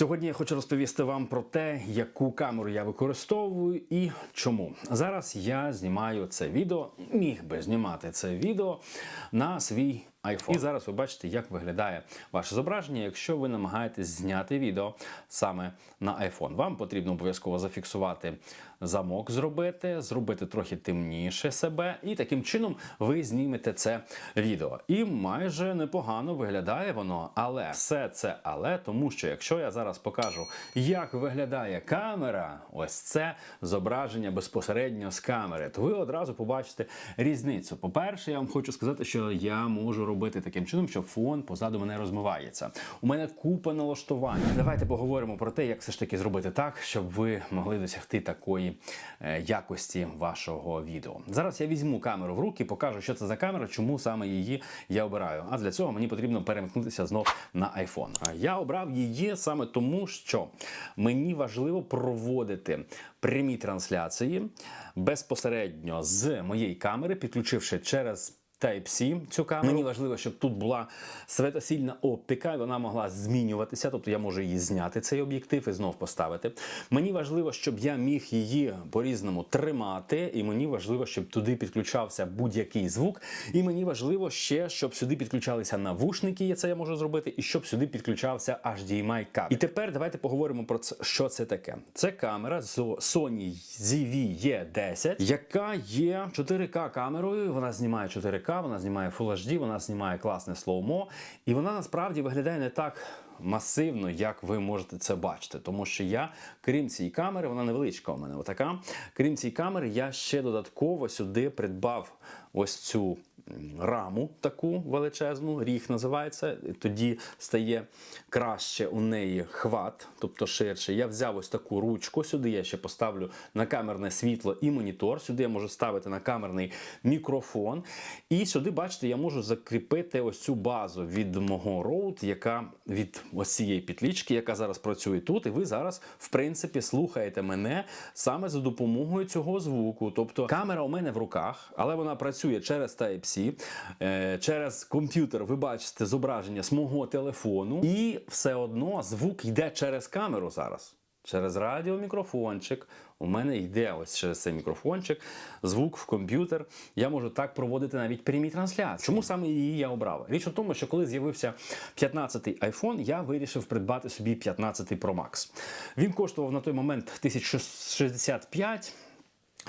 Сьогодні я хочу розповісти вам про те, яку камеру я використовую і чому. Зараз я знімаю це відео, міг би знімати це відео на свій iPhone. І зараз ви бачите, як виглядає ваше зображення, якщо ви намагаєтесь зняти відео саме на iPhone. Вам потрібно обов'язково зафіксувати замок, зробити, зробити трохи темніше себе, і таким чином ви знімете це відео. І майже непогано виглядає воно. Але все це але, тому що якщо я зараз покажу, як виглядає камера, ось це зображення безпосередньо з камери, то ви одразу побачите різницю. По-перше, я вам хочу сказати, що я можу робити таким чином, що фон позаду мене розмивається. У мене купа налаштувань. Давайте поговоримо про те, як все ж таки зробити так, щоб ви могли досягти такої е, якості вашого відео. Зараз я візьму камеру в руки, покажу, що це за камера, чому саме її я обираю. А для цього мені потрібно перемкнутися знов на iPhone. Я обрав її саме тому, що мені важливо проводити прямі трансляції безпосередньо з моєї камери, підключивши через. Type-C цю камеру. Мені важливо, щоб тут була светосільна оптика, і вона могла змінюватися, тобто я можу її зняти, цей об'єктив, і знов поставити. Мені важливо, щоб я міг її по-різному тримати, і мені важливо, щоб туди підключався будь-який звук. І мені важливо ще, щоб сюди підключалися навушники, це я можу зробити, і щоб сюди підключався HDMI кабель. І тепер давайте поговоримо про це, що це таке. Це камера з Sony ZV-E10, яка є 4К камерою. Вона знімає 4К, вона знімає Full HD, вона знімає класне слоумо, і вона насправді виглядає не так. Масивно, як ви можете це бачити, тому що я, крім цієї камери, вона невеличка у мене. Отака. Крім цієї камери, я ще додатково сюди придбав ось цю раму, таку величезну, ріг називається. Тоді стає краще у неї хват, тобто ширше. Я взяв ось таку ручку. Сюди я ще поставлю на камерне світло і монітор. Сюди я можу ставити на камерний мікрофон. І сюди, бачите, я можу закріпити ось цю базу від мого Rode, яка від ось цієї петлічки, яка зараз працює тут. І ви зараз, в принципі, слухаєте мене саме за допомогою цього звуку. Тобто камера у мене в руках, але вона працює через Type-C, е, через комп'ютер. Ви бачите зображення з мого телефону, і все одно звук йде через камеру зараз. Через радіомікрофончик у мене йде ось через цей мікрофончик, звук в комп'ютер. Я можу так проводити навіть прямі трансляції. Чому саме її я обрав? Річ у тому, що коли з'явився 15-й iPhone, я вирішив придбати собі 15-й Pro Max. Він коштував на той момент 1065.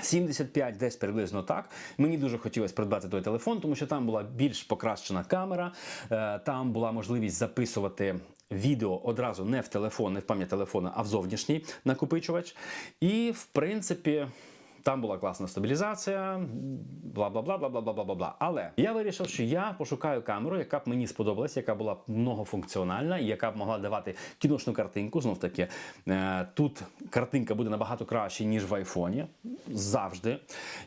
75 десь приблизно так. Мені дуже хотілося придбати той телефон, тому що там була більш покращена камера, е, там була можливість записувати відео одразу не в телефон, не в пам'ять телефона, а в зовнішній накопичувач. І, в принципі. Там була класна стабілізація, бла бла бла бла бла бла бла бла. Але я вирішив, що я пошукаю камеру, яка б мені сподобалась, яка була многофункціональна, і яка б могла давати кіношну картинку. Знов таки е, тут картинка буде набагато краще, ніж в айфоні. Завжди.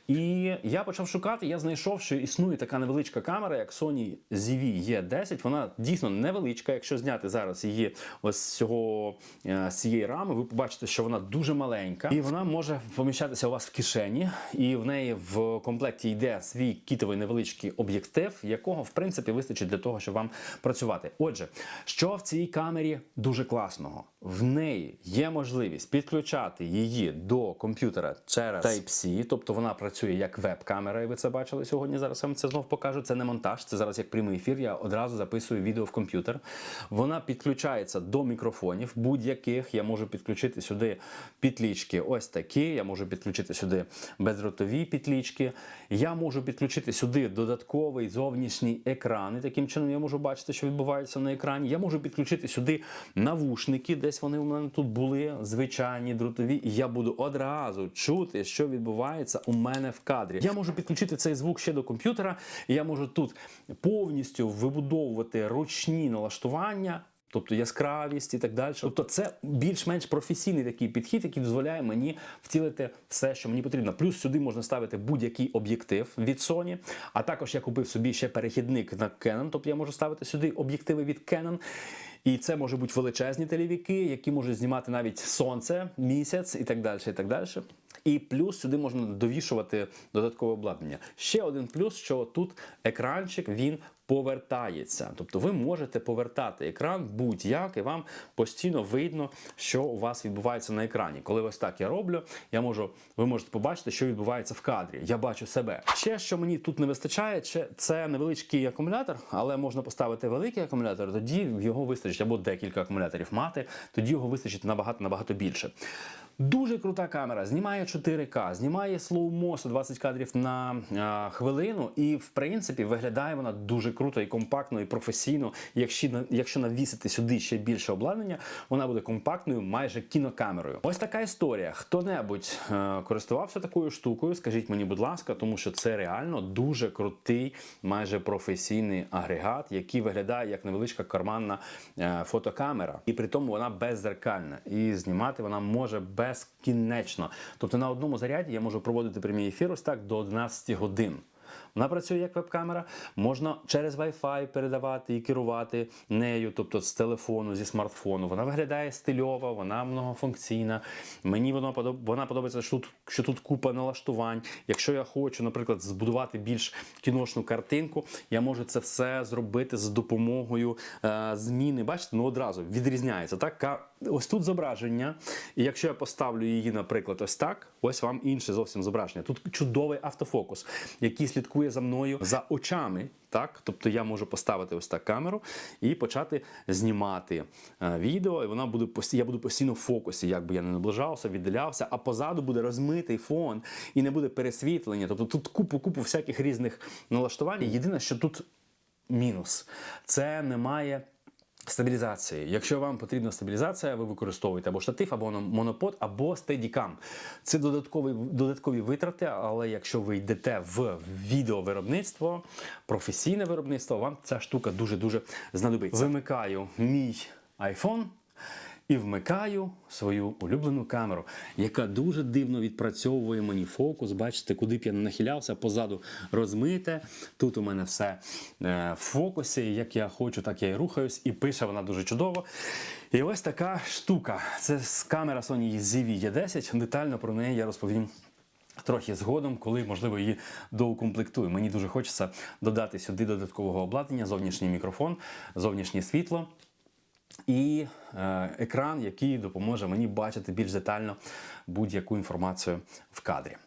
І я почав шукати. Я знайшов, що існує така невеличка камера, як Sony ZV-E10. Вона дійсно невеличка. Якщо зняти зараз її ось з цього е, з цієї рами, ви побачите, що вона дуже маленька, і вона може поміщатися у вас в кишені. І в неї в комплекті йде свій кітовий невеличкий об'єктив, якого в принципі вистачить для того, щоб вам працювати. Отже, що в цій камері дуже класного? В неї є можливість підключати її до комп'ютера через Type-C, тобто вона працює як веб-камера, і ви це бачили сьогодні. Зараз я вам це знов покажу. Це не монтаж, це зараз як прямий ефір. Я одразу записую відео в комп'ютер. Вона підключається до мікрофонів будь-яких. Я можу підключити сюди підлічки, ось такі. Я можу підключити сюди бездротові підлічки. Я можу підключити сюди додатковий зовнішній екран. І таким чином я можу бачити, що відбувається на екрані. Я можу підключити сюди навушники, десь вони у мене тут були, звичайні дротові, і я буду одразу чути, що відбувається у мене в кадрі. Я можу підключити цей звук ще до комп'ютера, і я можу тут повністю вибудовувати ручні налаштування. Тобто яскравість і так далі. Тобто, це більш-менш професійний такий підхід, який дозволяє мені втілити все, що мені потрібно. Плюс сюди можна ставити будь-який об'єктив від Sony. А також я купив собі ще перехідник на Canon, тобто я можу ставити сюди об'єктиви від Canon. І це можуть бути величезні телевіки, які можуть знімати навіть сонце, місяць і так далі. і так далі. І плюс сюди можна довішувати додаткове обладнання. Ще один плюс, що тут екранчик він повертається. Тобто ви можете повертати екран будь-як, і вам постійно видно, що у вас відбувається на екрані. Коли ось так я роблю, я можу, ви можете побачити, що відбувається в кадрі. Я бачу себе. Ще що мені тут не вистачає, це- невеличкий акумулятор, але можна поставити великий акумулятор, тоді його вистачить або декілька акумуляторів мати, тоді його вистачить набагато набагато більше. Дуже крута камера, знімає 4К, знімає слоумо 120 кадрів на а, хвилину, і в принципі виглядає вона дуже круто і компактно, і професійно. Якщо якщо навісити сюди ще більше обладнання, вона буде компактною, майже кінокамерою. Ось така історія. Хто-небудь е, користувався такою штукою? Скажіть мені, будь ласка, тому що це реально дуже крутий, майже професійний агрегат, який виглядає як невеличка карманна е, фотокамера, і при тому вона беззеркальна. І знімати вона може безкінечно. Тобто на одному заряді я можу проводити прямий ефір ось так до 11 годин. Вона працює як веб-камера, можна через Wi-Fi передавати і керувати нею, тобто з телефону, зі смартфону. Вона виглядає стильово, вона многофункційна. Мені воно вона подобається, що тут, що тут купа налаштувань. Якщо я хочу, наприклад, збудувати більш кіношну картинку, я можу це все зробити з допомогою е, зміни. Бачите, ну одразу відрізняється. Так, ось тут зображення. І якщо я поставлю її, наприклад, ось так, ось вам інше зовсім зображення. Тут чудовий автофокус, який слідкує за мною за очами. Так, тобто я можу поставити ось так камеру і почати знімати е, відео, і вона буде постійно, я буду постійно в фокусі, як би я не наближався, віддалявся, а позаду буде розмитий фон і не буде пересвітлення. Тобто тут купу купу всяких різних налаштувань. Єдине, що тут мінус, це немає. Стабілізації. Якщо вам потрібна стабілізація, ви використовуєте або штатив, або монопод, або стедікам. Це додаткові, додаткові витрати, але якщо ви йдете в відеовиробництво, професійне виробництво, вам ця штука дуже-дуже знадобиться. Вимикаю мій iPhone і вмикаю свою улюблену камеру, яка дуже дивно відпрацьовує мені фокус. Бачите, куди б я не нахилявся, позаду розмите. Тут у мене все е, в фокусі. Як я хочу, так я і рухаюсь, і пише вона дуже чудово. І ось така штука. Це камера Sony ZV E10. Детально про неї я розповім. Трохи згодом, коли можливо її доукомплектую. Мені дуже хочеться додати сюди додаткового обладнання, зовнішній мікрофон, зовнішнє світло і е, екран, який допоможе мені бачити більш детально будь-яку інформацію в кадрі.